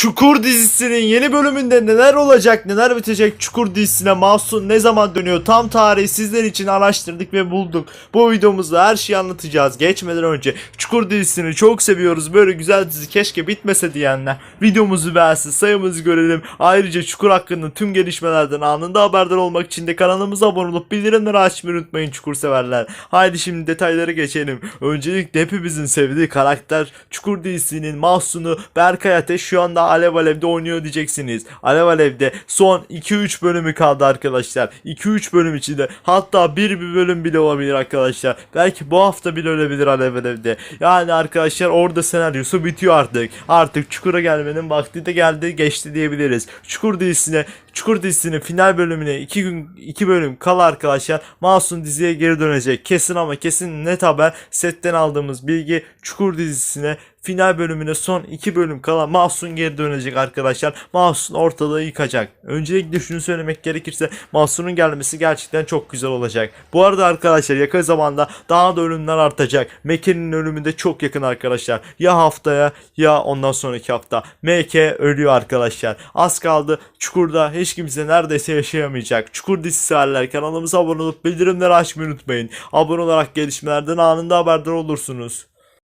Çukur dizisinin yeni bölümünde neler olacak, neler bitecek Çukur dizisine Mahsun ne zaman dönüyor tam tarihi sizler için araştırdık ve bulduk. Bu videomuzda her şeyi anlatacağız. Geçmeden önce Çukur dizisini çok seviyoruz. Böyle güzel dizi keşke bitmese diyenler videomuzu beğensin, sayımızı görelim. Ayrıca Çukur hakkında tüm gelişmelerden anında haberdar olmak için de kanalımıza abone olup bildirimleri açmayı unutmayın Çukur severler. Haydi şimdi detaylara geçelim. Öncelikle hepimizin sevdiği karakter Çukur dizisinin Mahsun'u Berkay Ateş şu anda Alev Alev'de oynuyor diyeceksiniz. Alev Alev'de son 2-3 bölümü kaldı arkadaşlar. 2-3 bölüm içinde hatta bir bir bölüm bile olabilir arkadaşlar. Belki bu hafta bile ölebilir Alev Alev'de. Yani arkadaşlar orada senaryosu bitiyor artık. Artık Çukur'a gelmenin vakti de geldi geçti diyebiliriz. Çukur dizisine Çukur dizisinin final bölümüne 2 gün 2 bölüm kala arkadaşlar Masum diziye geri dönecek. Kesin ama kesin net haber setten aldığımız bilgi Çukur dizisine final bölümüne son 2 bölüm kala Mahsun geri dönecek arkadaşlar. Mahsun ortalığı yıkacak. Öncelikle şunu söylemek gerekirse Mahsun'un gelmesi gerçekten çok güzel olacak. Bu arada arkadaşlar yakın zamanda daha da ölümler artacak. Meke'nin ölümü de çok yakın arkadaşlar. Ya haftaya ya ondan sonraki hafta. MK ölüyor arkadaşlar. Az kaldı. Çukur'da hiç kimse neredeyse yaşayamayacak. Çukur dizisi severler kanalımıza abone olup bildirimleri açmayı unutmayın. Abone olarak gelişmelerden anında haberdar olursunuz.